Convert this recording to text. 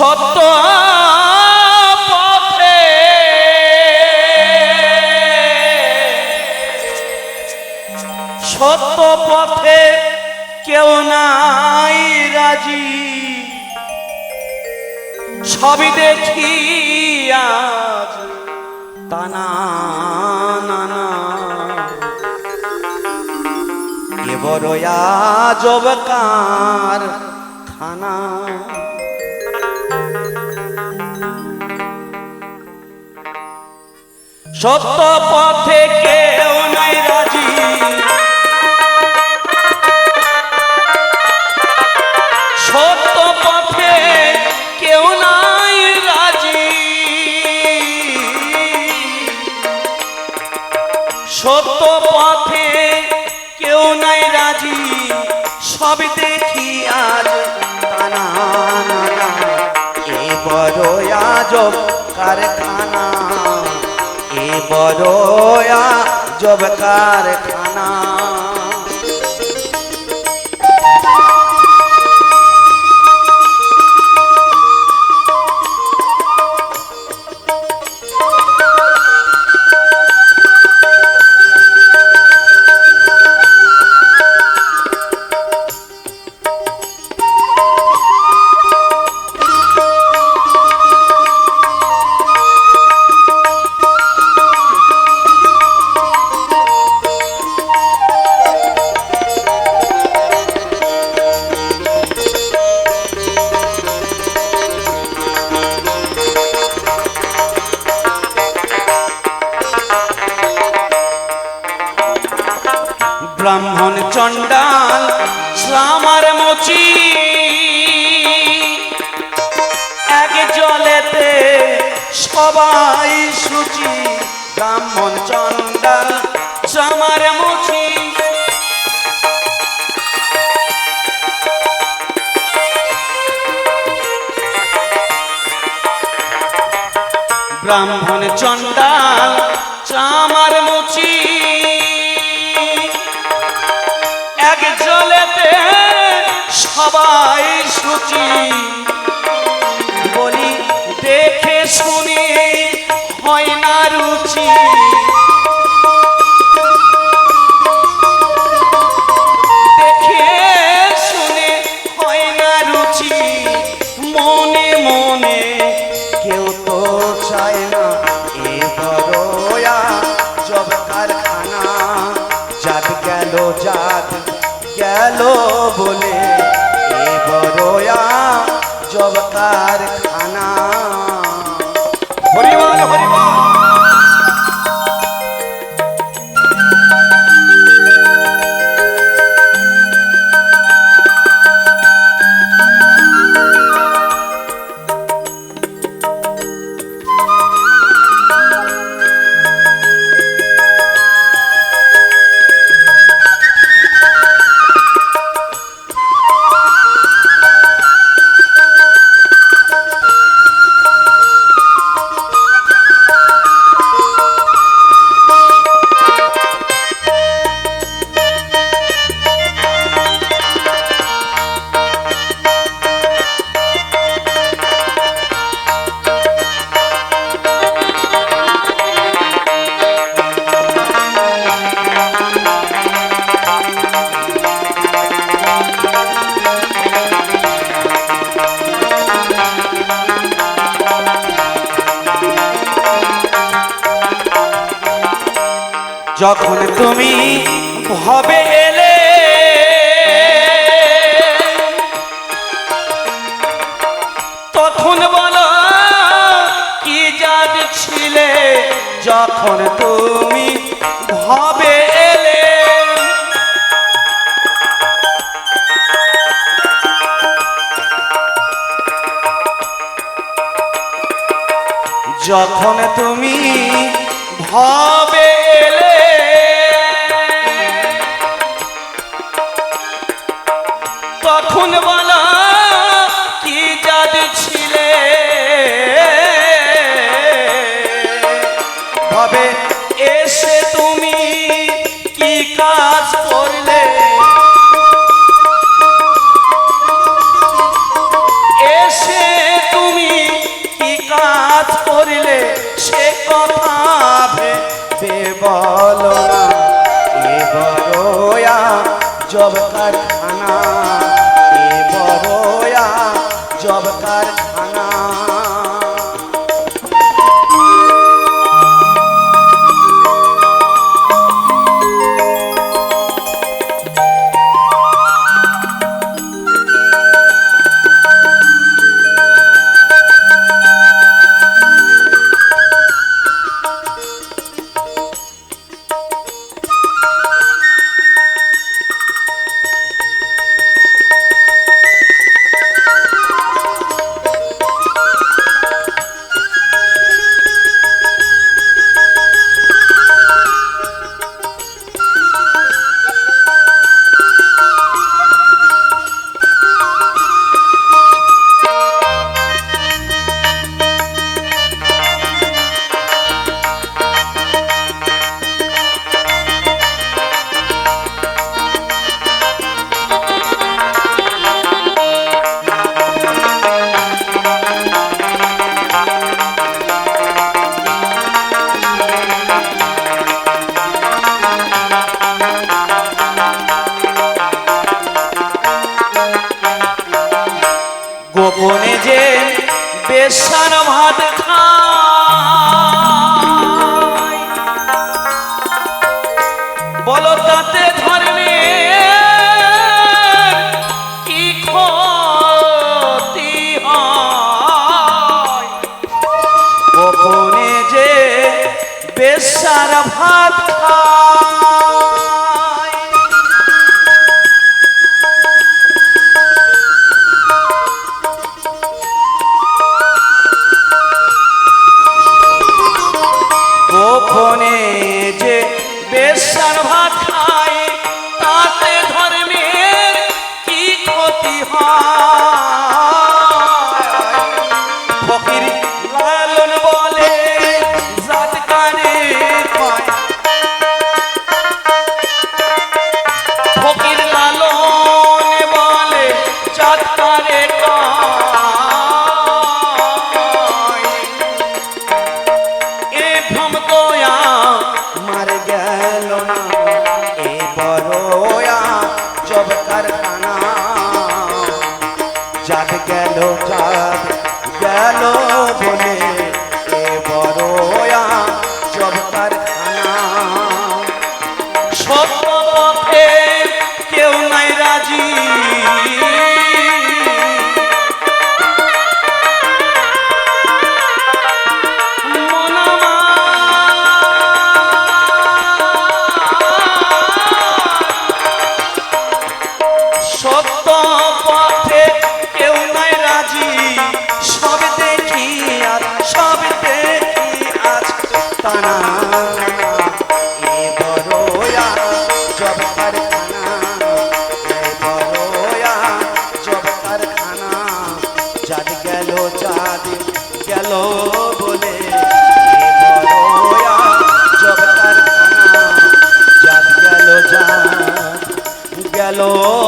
সত্য পথে সত্য পথে কেউ নাই রাজি। সবই দেখি আজ তানা না না এ বড় আজব কার খানা সত্য পথে কেউ নাই রাজি। সত্য পথে কেউ নাই রাজি। সত্য পথে কেউ নাই রাজি। সব দেখি আজ তানা এ বড় আজব কারখানা। এ বড় ব্রাহ্মণ চণ্ডাল শ্রামার মুচি। এক জলেতে সবাই সুচি ব্রাহ্মণ চণ্ডাল শ্রামার মুচি। ব্রাহ্মণ চণ্ডাল সবাই সুচি বলি দেখে শুনে হয় না রুচি। যখন তুমি হবে এলে, তখন বলো কি জাত ছিলে যখন তুমি হবে এলে? যখন তুমি ভবে তখন বেশার ভাত খায়। বলো তাতে কি ক্ষতি alo গেল